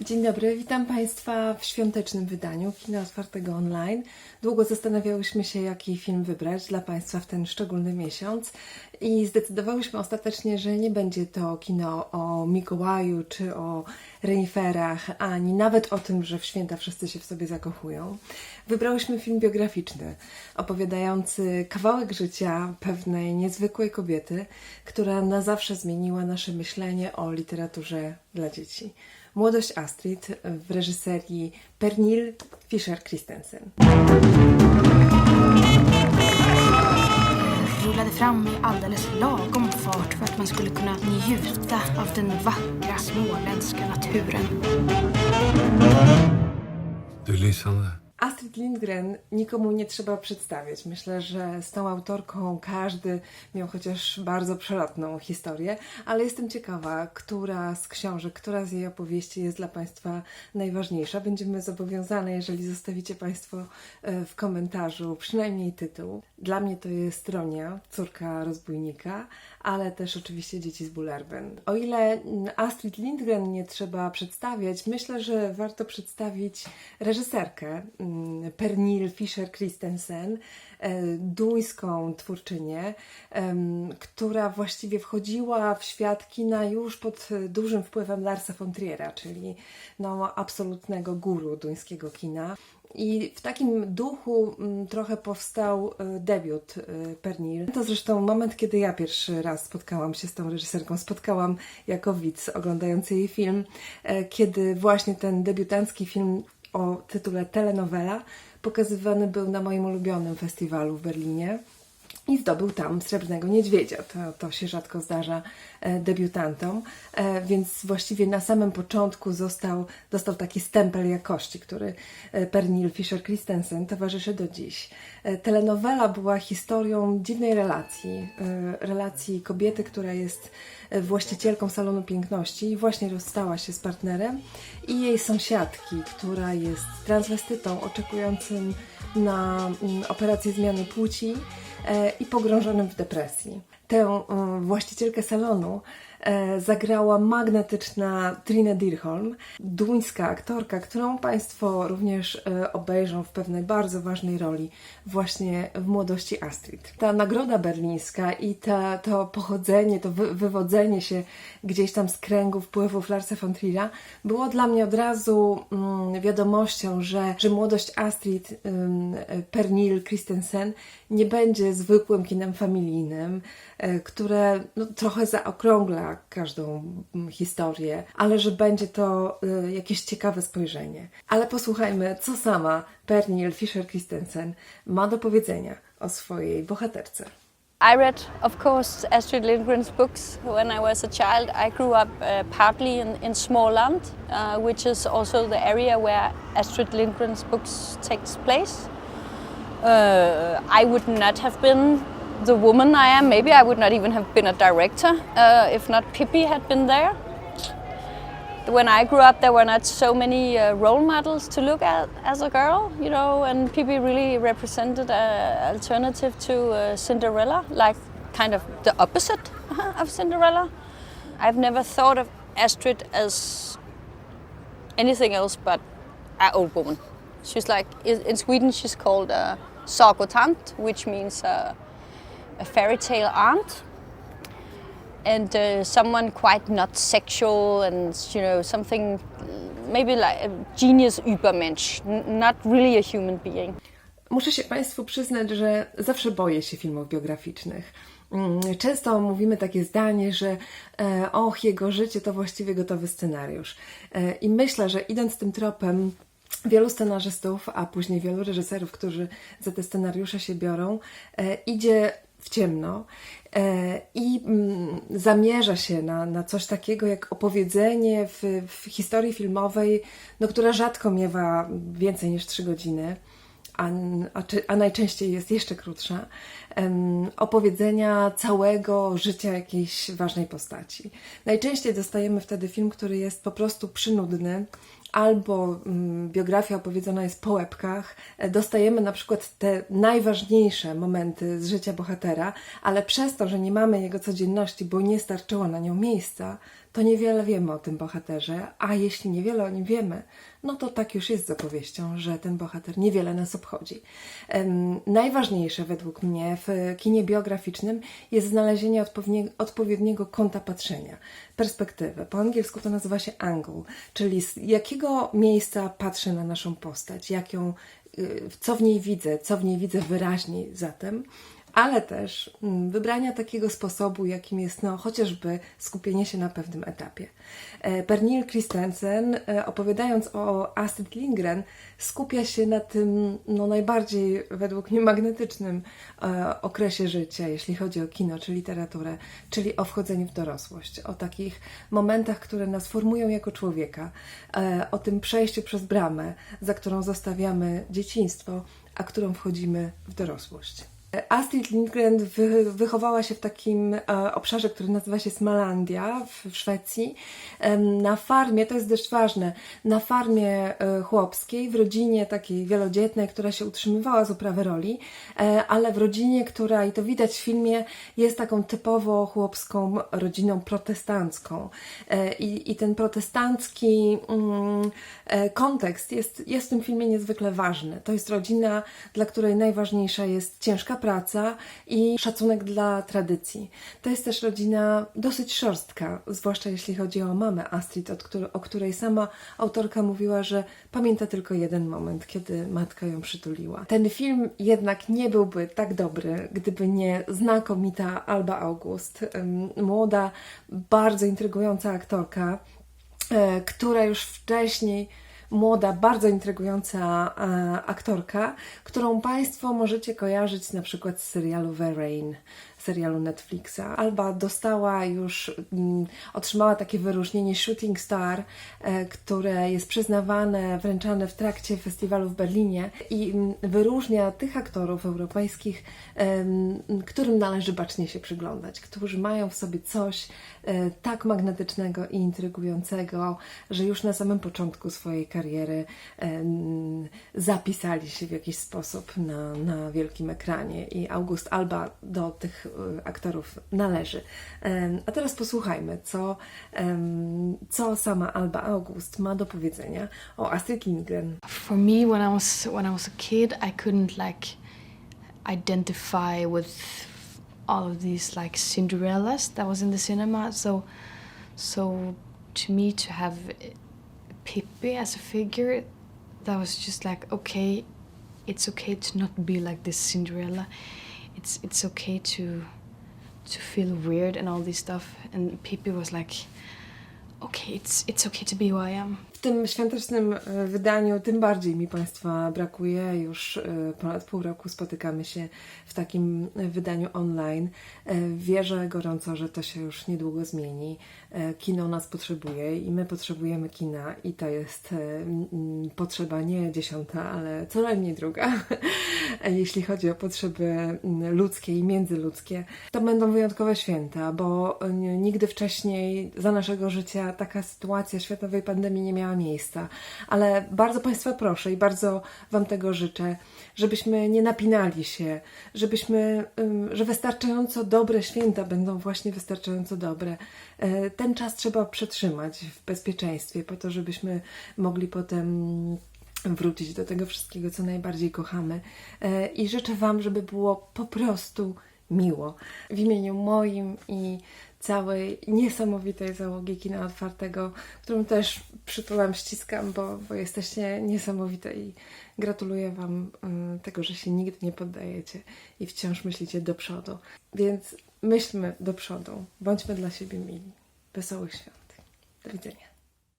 Dzień dobry, witam Państwa w świątecznym wydaniu Kina Otwartego Online. Długo zastanawiałyśmy się, jaki film wybrać dla Państwa w ten szczególny miesiąc i zdecydowałyśmy ostatecznie, że nie będzie to kino o Mikołaju czy o reniferach, ani nawet o tym, że w święta wszyscy się w sobie zakochują. Wybrałyśmy film biograficzny, opowiadający kawałek życia pewnej niezwykłej kobiety, która na zawsze zmieniła nasze myślenie o literaturze dla dzieci. Młodość Astrid w reżyserii Pernil Fischer-Christensen. rullade fram i alldeles lagom fart för att man skulle kunna njuta av den vackra småländska naturen. Du är lysande. Astrid Lindgren nikomu nie trzeba przedstawiać. Myślę, że z tą autorką każdy miał chociaż bardzo przelotną historię, ale jestem ciekawa, która z książek, która z jej opowieści jest dla Państwa najważniejsza. Będziemy zobowiązane, jeżeli zostawicie Państwo e, w komentarzu przynajmniej tytuł. Dla mnie to jest Ronia, córka rozbójnika, ale też oczywiście dzieci z Bullerben. O ile Astrid Lindgren nie trzeba przedstawiać, myślę, że warto przedstawić reżyserkę mm, Pernil Fischer-Christensen, e, duńską twórczynię, która właściwie wchodziła w świat kina już pod dużym wpływem Larsa von Triera, czyli no, absolutnego guru duńskiego kina. I w takim duchu mm, trochę powstał e, debiut e, Pernil. To zresztą moment, kiedy ja pierwszy raz spotkałam się z tą reżyserką. Spotkałam jako widz oglądający jej film, kiedy właśnie ten debiutancki film o tytule Telenowela pokazywany był na moim ulubionym festiwalu w Berlinie. I zdobył tam Srebrnego Niedźwiedzia. To, to się rzadko zdarza e, debiutantom, e, więc właściwie na samym początku został, dostał taki stempel jakości, który e, Pernil Fischer-Christensen towarzyszy do dziś. Telenowela była historią dziwnej relacji, relacji kobiety, która jest właścicielką salonu piękności i właśnie rozstała się z partnerem i jej sąsiadki, która jest transwestytą oczekującym na mm, operację zmiany płci i pogrążonym w depresji. Tę e, właścicielkę salonu e, zagrała magnetyczna Trina Dirholm, duńska aktorka, którą Państwo również e, obejrzą w pewnej bardzo ważnej roli właśnie w młodości Astrid. Ta nagroda berlińska i ta, to pochodzenie, to wy, wywodzenie się gdzieś tam z kręgu wpływów Larsa von Trier'a było dla mnie od razu mm, wiadomością, że, że młodość Astrid ym, Pernil Christensen nie będzie zwykłym kinem familijnym, e, które no, trochę zaokrągla każdą historię, ale że będzie to e, jakieś ciekawe spojrzenie. Ale posłuchajmy, co sama Pernil Fischer-Christensen ma do powiedzenia o swojej bohaterce. I read, of course, Astrid Lindgren's books when I was a child. I grew up uh, partly in, in Småland, uh, which is also the area where Astrid Lindgren's books takes place. Uh, I would not have been the woman I am. Maybe I would not even have been a director uh, if not Pippi had been there. When I grew up, there were not so many uh, role models to look at as a girl, you know, and Pippi really represented an alternative to uh, Cinderella, like kind of the opposite of Cinderella. I've never thought of Astrid as anything else but an old woman. She's like, in Sweden, she's called a sagotant, which means uh, a fairy tale aunt and uh, someone quite not sexual and you know something maybe like a genius übermensch not really a human being Muszę się Państwu przyznać, że zawsze boję się filmów biograficznych. Mm, Często mówimy takie zdanie, że e, och, jego życie to właściwie gotowy scenariusz. E, I myślę, że idąc tym tropem, wielu scenarzystów, a później wielu reżyserów, którzy za te scenariusze się biorą, e, idzie w ciemno e, i mm, zamierza się na, na coś takiego jak opowiedzenie w, w historii filmowej, no, która rzadko miewa więcej niż trzy godziny a, a, a najczęściej jest jeszcze krótsza, opowiedzenia całego życia jakiejś ważnej postaci. Najczęściej dostajemy wtedy film, który jest po prostu przynudny, albo mm, biografia opowiedzona jest po łebkach. E, Dostajemy na przykład te najważniejsze momenty z życia bohatera, ale przez to, że nie mamy jego codzienności, bo nie starczyło na nią miejsca, to niewiele wiemy o tym bohaterze, a jeśli niewiele o nim wiemy, no to tak już jest z opowieścią, że ten bohater niewiele nas obchodzi. Najważniejsze według mnie w kinie biograficznym jest znalezienie odpowiednie, odpowiedniego kąta patrzenia, perspektywy. Po angielsku to nazywa się angle, czyli z jakiego miejsca patrzę na naszą postać, jak ją, y, co w niej widzę, co w niej widzę wyraźniej zatem ale też mm, wybrania takiego sposobu, jakim jest no, chociażby skupienie się na pewnym etapie. E, Pernil Christensen, e, opowiadając o Astrid Lindgren, skupia się na tym no, najbardziej według mnie magnetycznym e, okresie życia, jeśli chodzi o kino czy literaturę, czyli o wchodzeniu w dorosłość, o takich momentach, które nas formują jako człowieka, o tym przejściu przez bramę, za którą zostawiamy dzieciństwo, a którą wchodzimy w dorosłość. Astrid Lindgren wy, wychowała się w takim e, obszarze, który nazywa się Smalandia w, Szwecji. Na farmie, to jest dość ważne, na farmie e, chłopskiej, w rodzinie takiej wielodzietnej, która się utrzymywała z uprawy roli, e, ale w rodzinie, która, i to widać w filmie, jest taką typowo chłopską rodziną protestancką. E, I, i ten protestancki mm, e, kontekst jest, jest w tym filmie niezwykle ważny. To jest rodzina, dla której najważniejsza jest ciężka praca i szacunek dla tradycji. To jest też rodzina dosyć szorstka, zwłaszcza jeśli chodzi o mamę Astrid, o której sama autorka mówiła, że pamięta tylko jeden moment, kiedy matka ją przytuliła. Ten film jednak nie byłby tak dobry, gdyby nie znakomita Alba August, młoda, bardzo intrygująca aktorka, e, która już wcześniej młoda, bardzo intrygująca e, aktorka, którą Państwo możecie kojarzyć na przykład z serialu The Rain, serialu Netflixa. Alba dostała już, mm, otrzymała takie wyróżnienie Shooting Star, e, które jest przyznawane, wręczane w trakcie festiwalu w Berlinie i mm, wyróżnia tych aktorów europejskich, em, którym należy bacznie się przyglądać, którzy mają w sobie coś e, tak magnetycznego i intrygującego, że już na samym początku swojej kariery zapisali się w jakiś sposób na, na wielkim ekranie i August Alba do tych e, aktorów należy. A teraz posłuchajmy, co, co sama Alba August ma do powiedzenia o Astrid Lindgren. For me, when I was when I was a kid, I couldn't like identify with all of these like Cinderellas that was in the cinema. So, so to me, to have Pippi as a figure, that was just like okay, it's okay to not be like this Cinderella. It's it's okay to to feel weird and all this stuff. And Pippi was like, okay, it's it's okay to be who I am. Tym świątecznym e, wydaniu tym bardziej mi Państwa brakuje. Już e, ponad pół roku spotykamy się w takim e, wydaniu online. Wierzę gorąco, że to się już niedługo zmieni. Kino nas potrzebuje i my potrzebujemy kina i to jest potrzeba nie dziesiąta, ale co najmniej druga. Jeśli chodzi o potrzeby ludzkie i międzyludzkie, to będą wyjątkowe święta, bo nigdy wcześniej za naszego życia taka sytuacja światowej pandemii nie miała miejsca. Ale bardzo Państwa proszę i bardzo Wam tego życzę, żebyśmy nie napinali się, żebyśmy, że wystarczająco dobre święta będą właśnie wystarczająco dobre. E, Ten czas trzeba przetrzymać w bezpieczeństwie, po to, żebyśmy mogli potem wrócić do tego wszystkiego, co najbardziej kochamy. E, I życzę Wam, żeby było po prostu miło. W imieniu moim i całej niesamowitej załogi kina otwartego, którą też przytulam, ściskam, bo, bo jesteście niesamowite i gratuluję Wam y, tego, że się nigdy nie poddajecie i wciąż myślicie do przodu. Więc myślmy do przodu, bądźmy dla siebie mili. Wesołych świąt. Do widzenia.